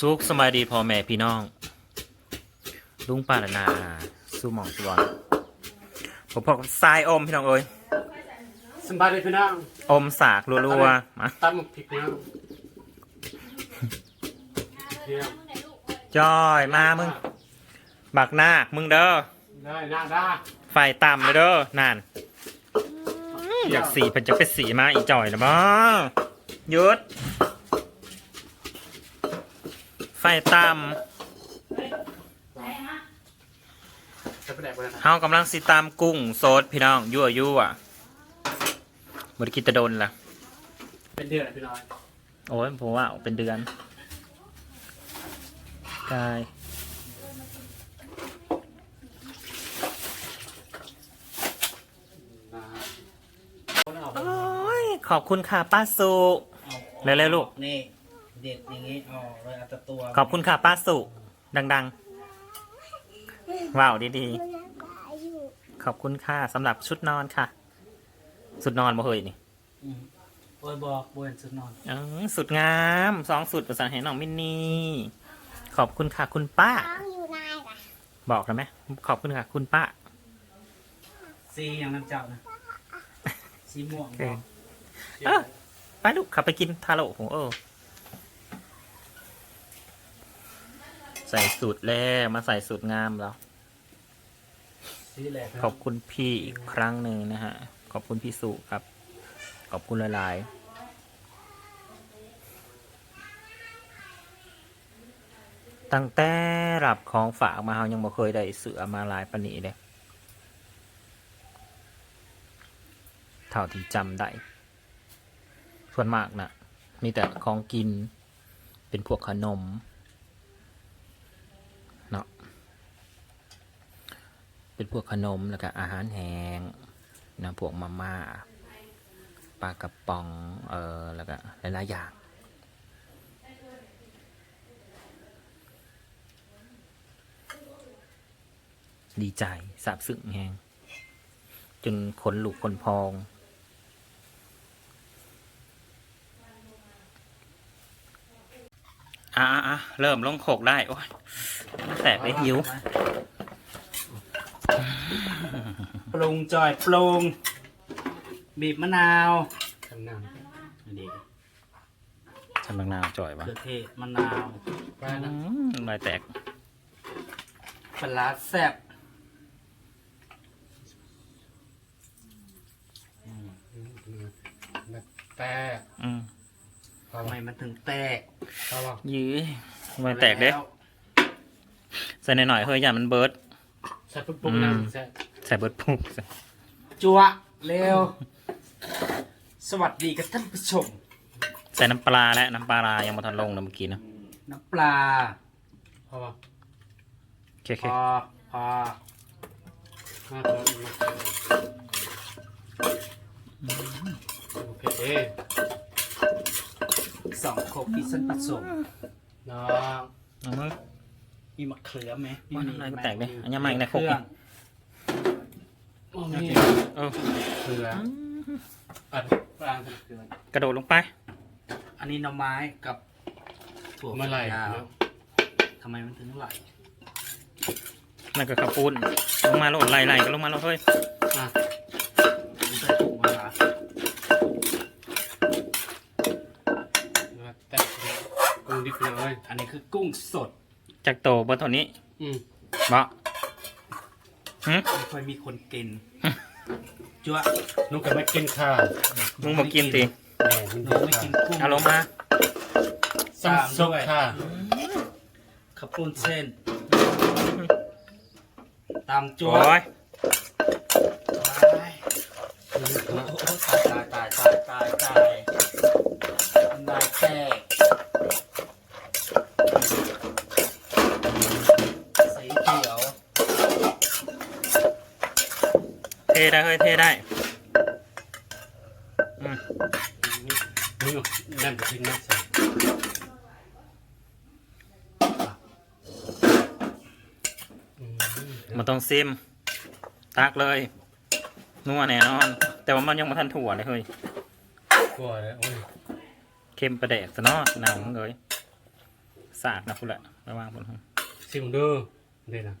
สุขสบายดีพ่อแม่พี่น้อง ลุงป้าละนาสู้หมองสุวรรณผมพอกับทรายอมพี่น้องเอ้ยสบายเลยพี่น้องอมสากรัวๆมาตั้มพริกพี่น้องเที่ยวจ้อยมามึง บักนาคมึงเด้อได้หน้าได้ไฟต่ำเลยเด้อนั่นอยากสีเพิ่นจะไปสีมาอีจ่อยนะบ่หยุด ไฟต่จะไปแดกไปแล้วนะำเฮากำลังสิตามกุ้งโซดพี่น้อง ยั่วยั่วบริกิตะโดนล่ะ เป็นเดือนพี่น้อยโอ้ยผมว่าเป็นเดือนได้นะคนออกโอ้ยขอบคุณค่ะป้าสุ เร็วๆลูก นี่ เด็ดอย่างงี้ออกเลยอัตตัวขอบคุณค่ะป้าสุดังๆ ว้าวดีๆขอบคุณค่ะสำหรับชุดนอนค่ะ สุดนอนบ่เฮยนี่อืมโอ้ยบอกบวนสุดนอนออสุดงามสองสุดภาษาแห่น้องมินนี่ขอบคุณค่ะคุณป้า น้องอยู่นายล่ะบอกแล้วไหมขอบคุณค่ะคุณป้าสีอย่างน้ำเจ้านะสีม่วงเอบอกอเออ ไปลูกขับไปกินทาโร่โหเออ ใส่สูตรแล้วมาใส่สูตรงามแล้วสีแหลกขอบคุณพี่อีกครั้งหนึ่งนะฮะ ขอบคุณพี่สุครับ ขอบคุณหลายๆตั้งแต่รับของฝากมาเฮายังบ่เคยได้เสือมาหลายปานนี้เลยเท่าที่จำได้ ส่วนมากนะ่ะมีแต่ของกินเป็นพวกขนม เนาะ เป็นพวกขนมแล้วก็อาหารแห้งนะพวกมาม่าปลากระป๋องเออแล้วก็หลายๆอย่างดีใจซาบซึ้งแหงจนขนลุกขนพอง อะอะเริ่มลงโขกได้ โอ้ยแตกเลยหิว ปรุงจอยปรุงบีบมะนาวทำน้อันนี้ทำบางนาวจ่อยเกวะลือเทศมะนาวำไปอืนะมลายแตกปลาร้าแซ่บแบบแต่อืมพอทำไมว่ามันถึงแตกพอว่ายื้อลายแตกเด้ล้ว ใส่หน่อยๆเฮ้ยอย่ามันเบิร์ด ใส่ปุ๊บปุ๊บนะอืม ใส่ใส่เบิร์ดปุ๊บจัวเร็ว สวัสดีกับท่านผู้ชม ใส่น้ำปลาและน้ำปลายังมาทันลงนะเมื่อกี้นะน้ำปลา พอว่าโอเคพอพอ มาเถอะมาเถอะโอเคสองโคกที่ฉันผสมน้องๆเอามือ มีมะเขือไหมมันอะไรก็แตกดิอันนี้มาอีกนะเครื่องโอ้นี่เออเกลืออัดปลางเกลือกระโดดลงไป อันนี้หน่อไม้กับถั่วเมื่อไหร่ฝักยาวเนาะทำไมมันถึงไหลนั่นก็ขับปูนลงมาโหลดไหลๆก็ลงมาแล้วเฮ้ยอะผมใส่ถุงมาละแตกเลยกุ้งดิบเลยอันนี้คือกุ้งสด จากโตเบอร์เท่านี้อืมเบาหืมไม่ค่อยมีคนกินจัวนุกก็ไม่กินข้าวมึงบอกกินสิแหม่มันหนูไม่กินกุ้งเอาลงมาซ้ำซุปค่ะขับปุ้นเส้นตามจัวโอ้ยตายโอ้โหตายตายตายตายตายตายทำลายแตกสีเขียว เทได้เฮ้ยเทได้อืมนี่นั่นก็ทิ้งนะใส่มันต้องซิม ตักเลยนัวแน่นอน แต่ว่ามันยังมาทันถั่วเลยเฮ้ยกลัวเลยโอ้ยเค็มประแดกซะเนาะหนาวมึงเลยสากนะคุณแหละระวังบนห้องชิมดูเดี๋ยวนะ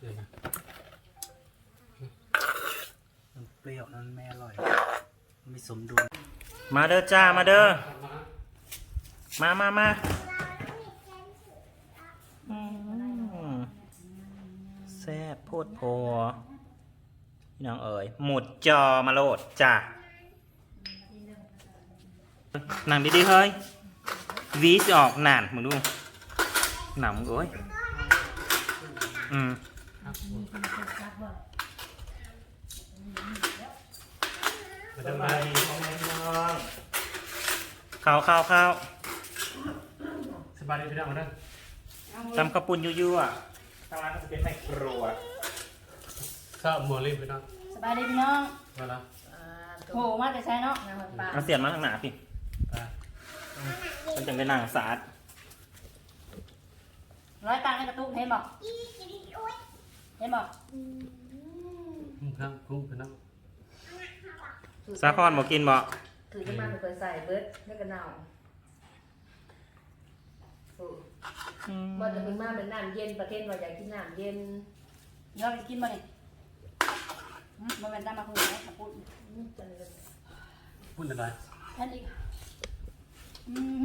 เดี๋ยวนะ มัน เปรี้ยวนั้นไม่อร่อยไม่สมดุลมาเด้อจ้ามาเด้อมามามาแซ่บโพดโพพี่น้องเอ๋ยหมุดจอมาโหลดจ้าหนังดีๆเฮ้ยวีจออกหนานมึงดูหนังมึงเอ้ยอืม มา สทำไมบายดีพ่อแม่พี่น้องข้าวข้าวข้าวสบายดีพี่น้องนะตำข้าวปุ้นยั่วๆทางร้านก็จะเป็นแม่ครัวข้าวหมัวรีบพี่น้องสบายดีพี่น้องมาละโหมาแต่ใช้เนาะเอาเสียนมาข้างหน้าพี่ไปมันจึงได้นางสาดร้อยตังค์ในกระตุกเห็นบอกเห็นบอกคุ้มข้างคุ้มพี่น้อง สาคอนบอกกินบอกถือน้ำมันเคยใส่เบิร์ดแล้วก็เน่าโอ้บ่จะเป็นมาเป็นน้ำเย็นประเทศว่าอยากกินน้ำเย็นเดี๋ยวเราไปกินมาดิอืมมันเป็นตามมาคุยนะขับพูดอืมจังเลยพูดอะไรแค่นี้อืม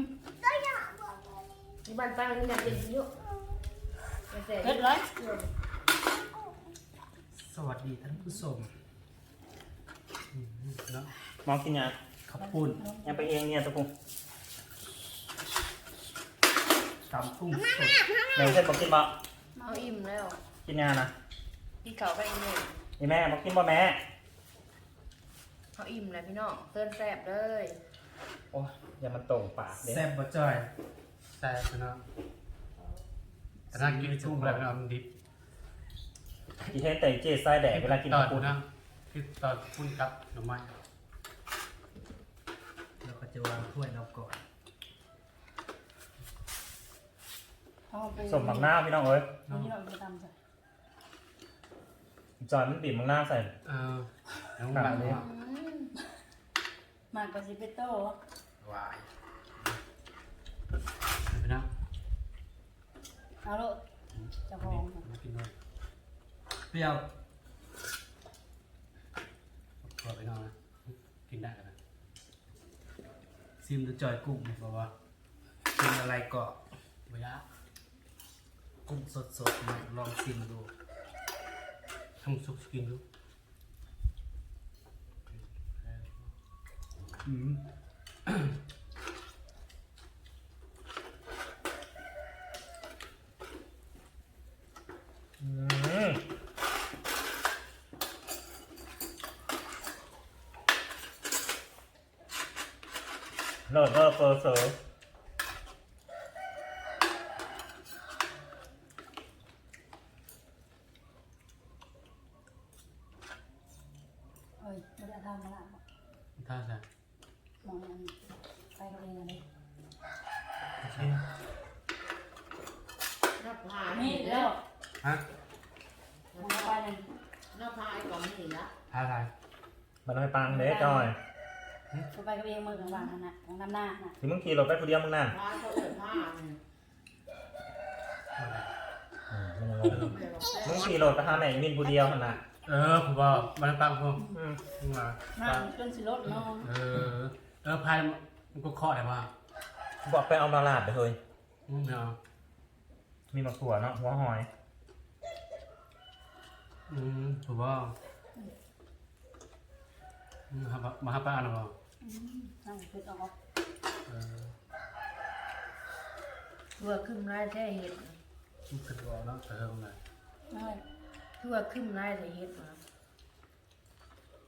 ที่บ้านป้ามันน้ำเย็นอยู่แต่แต่เผ็ดร้อยสวัสดีท่านผู้ชม พี่น้องมองกินยังข้าวปุ้นยังไปเองเนี่ยตะพุงตำกุ้งสดแม่เช่นบอกกินบอกเอาอิ่มแล้ว กินยานะพี่เขาไปเองเลยนี่แม่บอกกินบ่แม่เอาอิ่มแล้วพี่น้องเติ้นแซ่บเลยโอ้ยอย่ามันตรงปากเด้แซ่บบ่จ้อยใช่พี่น้องแต่ถ้ากินชุ่มอะไรพี่น้องมันดิบกินให้แต่เจ๊ไส้แดกเวลากินตอข้านวปุ้นนะที่ตอนพุ่นครับหน่อไม้เราก็จะวางถ้วยเราก่อนเอาไปสมหมักหน้าวพี่น้องเอ้ยนี่เราไปทำจ้ะจอยมันบีบหมักหน้าวใส่ เออน้องแบบนี้มากกว่าสิเปโต้วายพี่น้องเอาโลดเจ้าของมากินด้วยเปรี้ยว ขอพี่น้อนะกินได้กันนะซิมจะจอยกุ้งบอกว่ากินอะไรเกาะเวลากุ้งสดๆมาลองซิมดูทำซุปกินดูอืม อืม เลิศเลิศเฟอร์เซอร์เฮ้ยไม่ได้ทำมาละท่าใส่มองยังไป กับเองอะไรน้าพานี่เดี๋ยวฮะมองไปเลยน้าพาไอ้กล่องนี่ละท่าใส่มันน้อยปังเด้จอยไปกับเองมือกลางวันนั่นน่ะของน้ำหน้าน่ะที่มึงขี่รถไปคนเดียวมึงนั่นพาเขาเอิ้นพาเนี่ยอืมมันยังงงไม่ได้บอกแซ่มึบงขี่รถไปหาแม่มินผู้เดียวขนาดเออผมบอกมันปังผมอืมมาหน้าจนสิรถเนาะเออ เออพายมันก็เคาะได้ป่ะบอกไปเอามาลาดไปเฮ้ยอืมเอามีมะขัวเนาะหัวหอยอืมผมว่าอืมมามาหาป้าหน่อยบ่ นั่งเผ็ดออกเออทั่วขึ้นไร่แท้เห็ดมันเป็นบ่เนาะเออมันเลยนั่นทั่วขึ้นไร่แท้เห็ดมา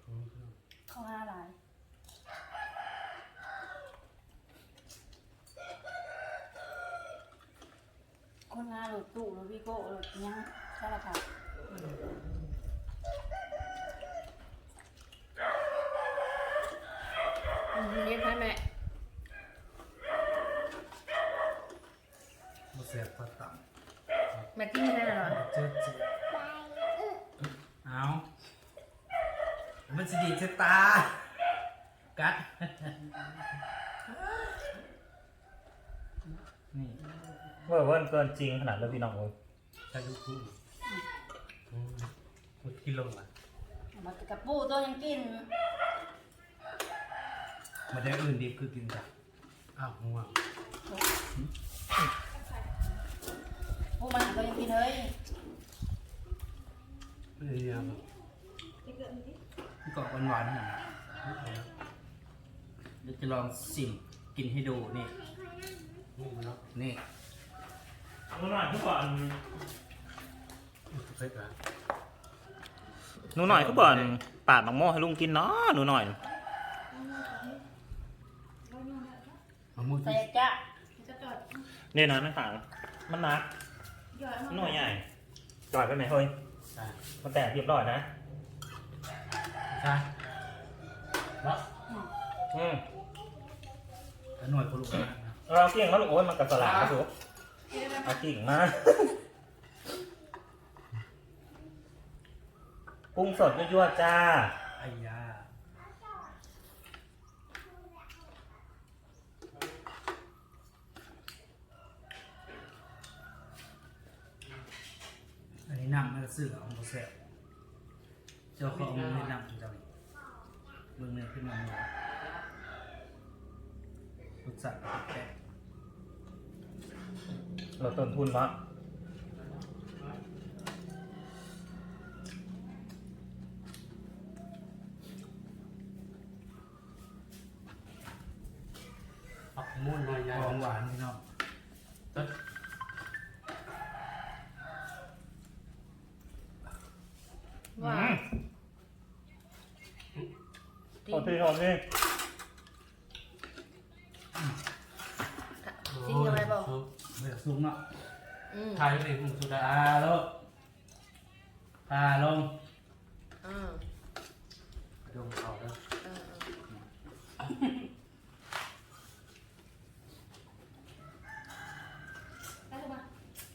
อืมเข้าห้าลายคนงานรถตู้รถวิโก้รถยังใช่ละค่ะอืม ทีนี้พ่อแม่มาเสียบก็ต่แม่กินไม่ได้หรอำเจ๊เจ๊เอามันสิดีเจตา กัด นี่เว่าเวิร์นเกินจริงขนาดเลยพี่น้องเว้ยใช้ลูกคู่อืมมันกินลงอะเอามากระปูตัวยังกิน มาได้อื่นดีคือกินจ้ะอ้าวง่วงปูมันตัวยังกินเฮ้ยไม่ได้ยังหรอกมันก็หวานๆหน่อยเดี๋ยวจะลองสิ่มกินให้ดูนี่นี่มันเนาะนี่หนูหน่อยทุกก่อนมันเผ็ดอะหนูหน่อยทุกก่อนปาดมังโม่ให้ลุงกินเนาะหนูหน่อย มะม่วงใส่ที่จ้ะจะจอดเนี่ยนะไม่ขางมันหนักหยอดหน่วยใหญ่จอดไปไหนเฮ้ยใช่มันแตกเรียบร้อยนะใช่แล้วอืมแล้วหน่วยก็ลูกนะเราเกี่ยงแล้วลูกโอ้ยมันกระสลาครับลูกเอากิ่งมากุ้งสดยั่วๆจ้าไอ้ยา อันนี้น้ำมันก็ซื้อของโปรเซสเจ้าของมันไม่นำเจ้านี่เมืองเนี่ยขึ้นมาหน่อยรสชาติแปลกเราต้นทุนปะผักม่วงหน่อยใหญ่ของหวานพี่น้อง ต้น ว่า โทษทีโทษทีจริงยังไงบอกเลือกสูงเนาะอืมถ่ายไปเลยผมสุดาพาลงพาลงอ่าดมเขาแล้วอ่า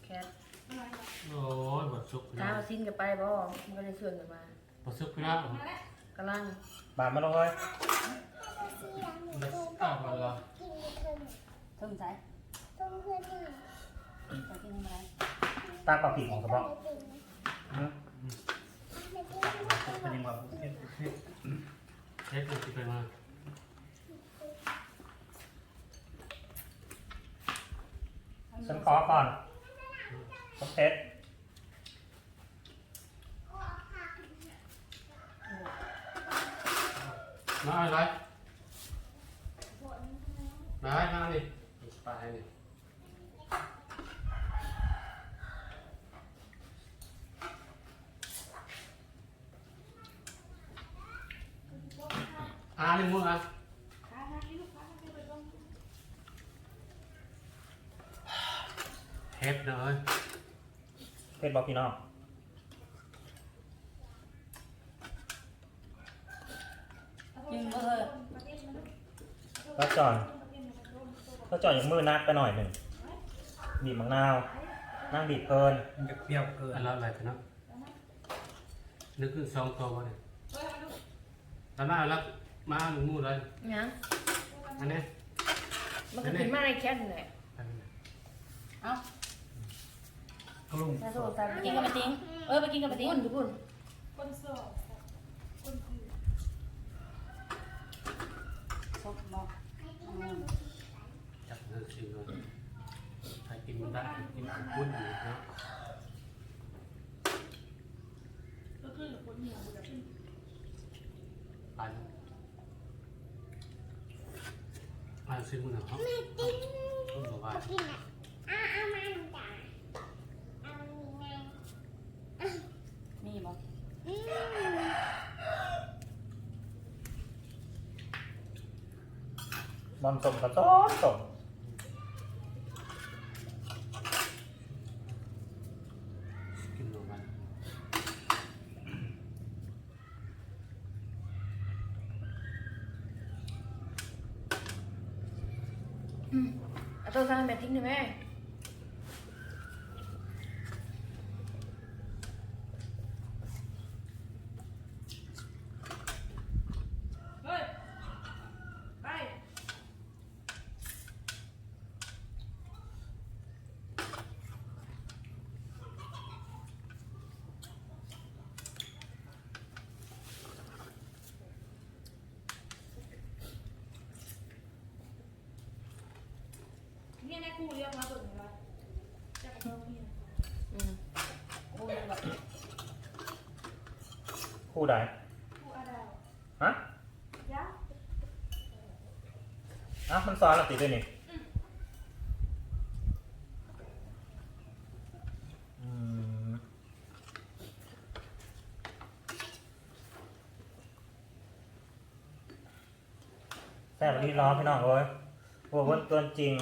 แคทโอ้ยบดซุกถ้านะมาสิ้นกับไปบ่มันก็เลยชวนกันมาบดซุกนะ กำลังบาดมาลงเลยบดอ้าวมาแล้วถึงใส่ใส่กินอะไรตาปากปีกของกระบอกอืมเป็นยังไงเทศเทศเช็คดูสิไปมาฉันขอก่อนครบเซต มาอะไรมาให้มาดิไปนี่อ่านี่มึงอะเฮ็ดเลยเพชรบอกพี่น้อง กินเบอร์ แล้วจอนแล้วจอนอย่างมือนักไปหน่อยหนึ่งบีบมะนาว นั่งบีบเพลินมันจะเปรี้ยวเกินอันละอะไรกันนะนึกถึงสองตัวมาเลยแล้วมาแล้วมาหนึ่งมูเลยยังอันนี้มันก็กินมาในแคทนี่แหละอันนี้เอ้าก็ลุงใส่โซ่ใส่ไปกินกับไปติ้งเออไปกินกับไปติ้งพุ่นทุกคนซบบอกอืม จับเงินสี่เลยใครกินมันได้กินมันพุ่นอยู่นะปันปันซื้อมือหน่อยครับพุ่นบอกว่ามีบอก บอมสมกระต้มสมกินหน่อยมันเอาตัวสั่งแม่ทิ้งได้ไหม แน่คู่เรียกมาตัวหนึ่งละจะกระเบื้องพี่อืมโอ้ยแบบคู่ใดคู่อาดาวฮะยักษ์อะมันซ้อนเราติดด้วยนี่อืมแซ่บดีร้อนพี่น้องเอ้ยหัววันตัวจริง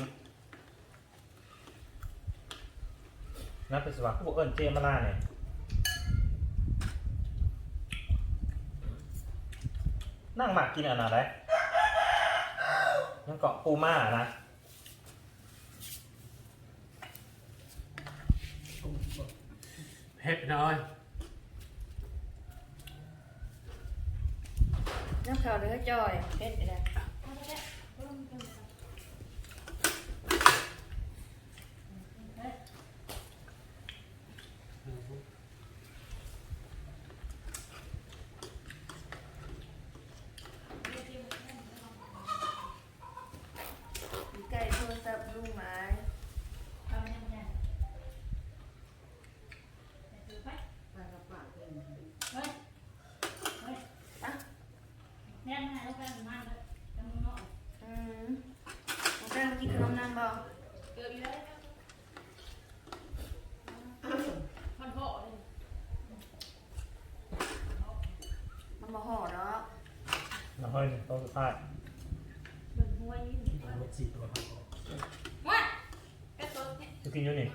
นับเป็นสวัสดิ์ผู้เอิญเจมาลาเนี่ยนั่งหมากกินอันไหนยังเกาะปูม่านะเฮ็ดน้อยน้ำขาวเดือจอยเผ็ดไปเลยไก่โทรศัพท์ลูกไม้ เอาแน่แน่ถือไป ปากกับปากเป็น เฮ้ยเฮ้ยอะแน่นแน่แล้วกันมากเลยจำมึงเนาะ อืมมึงได้มากินขนมนั่นบ่ เกิดอีแล้วพันโผล่เลย มันบ่ห่อเนาะ น้ำเฮ้ยต้องสุดท้ายเบิ่งหัวยิ้มรถสี่ตัวครับว้ากระตุ้นเนี่ยจะกินอยู่นี่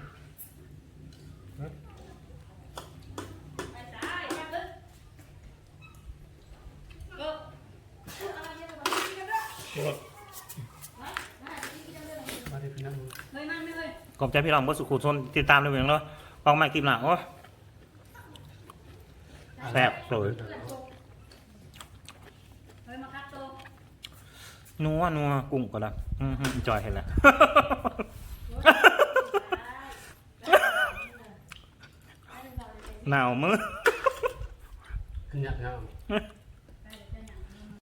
ไปตายแค่ตึ๊ดเออเอาเยอะกว่านี้กันด้วยมามากินกันเลยมาที่พี่น้องเฮ้ยมันไม่เลยขอบใจพี่น้องบ่สุขุชนติดตามในเมืองเนาะฟังใหม่คลิปหน้าโอ้ยแซ่บเลย เฮ้ยมาคัดตัว นัวนัวกุ้งก็ละอืมๆจอยเห็นแล้วหนาวมือ ขึ้นยักษ์เงา